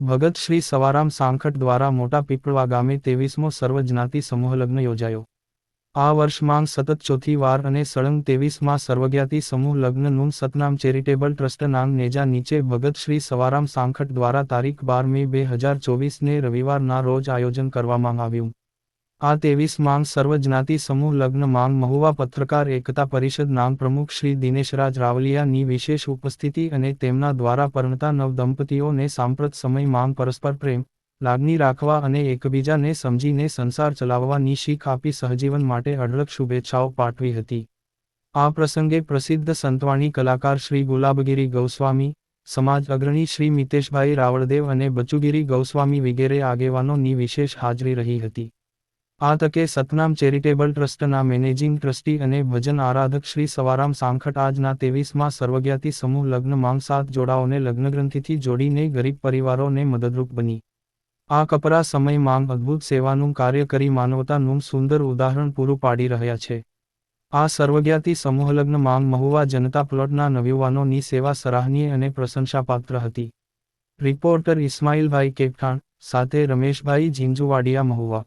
ભગત શ્રી સવારામ સાંખટ દ્વારા મોટા પીપળવા ગામે તેવીસમો સર્વજ્ઞાતિ સમૂહલગ્ન યોજાયો. આ વર્ષમાં સતત ચોથી વાર અને સળંગ તેવીસમાં સર્વજ્ઞાતિ સમૂહ લગ્નનું સતનામ ચેરિટેબલ ટ્રસ્ટ નામ નેજા નીચે ભગત શ્રી સવારામ સાંખટ દ્વારા તારીખ બાર મે બે હજાર ચોવીસને રવિવારના રોજ આયોજન કરવામાં આવ્યું. આ તેવીસ માંગ સર્વજ્ઞાતિ સમૂહ લગ્ન માંગ મહુવા પત્રકાર એકતા પરિષદ નામ પ્રમુખ શ્રી દિનેશરાજ રાવલિયાની વિશેષ ઉપસ્થિતિ અને તેમના દ્વારા પરણતા નવ દંપતીઓને સાંપ્રત સમય માંગ પરસ્પર પ્રેમ, લાગણી રાખવા અને એકબીજાને સમજીને સંસાર ચલાવવાની શીખ આપી સહજીવન માટે અઢળક શુભેચ્છાઓ પાઠવી હતી. આ પ્રસંગે પ્રસિદ્ધ સંતવાણી કલાકાર શ્રી ગુલાબગીરી ગૌસ્વામી, સમાજ અગ્રણી શ્રી મિતેશભાઈ રાવળદેવ અને બચુગીરી ગૌસ્વામી વગેરે આગેવાનોની વિશેષ હાજરી રહી હતી. આ તકે સતનામ ચેરિટેબલ ટ્રસ્ટના મેનેજિંગ ટ્રસ્ટી અને ભજન આરાધક શ્રી સવારામ સાંખટ આજના તેવીસમાં સર્વજ્ઞાતિ સમૂહ લગ્ન માંગ સાત જોડાઓને લગ્નગ્રંથિથી જોડીને ગરીબ પરિવારોને મદદરૂપ બની. આ કપરા સમય માંગ અદ્ભુત સેવાનું કાર્ય કરી માનવતાનું સુંદર ઉદાહરણ પૂરું પાડી રહ્યા છે. આ સર્વજ્ઞાતિ સમૂહલગ્ન માંગ મહુવા જનતા પ્લોટના નવયુવાનોની સેવા સરાહનીય અને પ્રશંસાપાત્ર હતી. રિપોર્ટર ઇસ્માઇલભાઈ કેપઠાણ સાથે રમેશભાઈ ઝીંઝુવાડિયા મહુવા.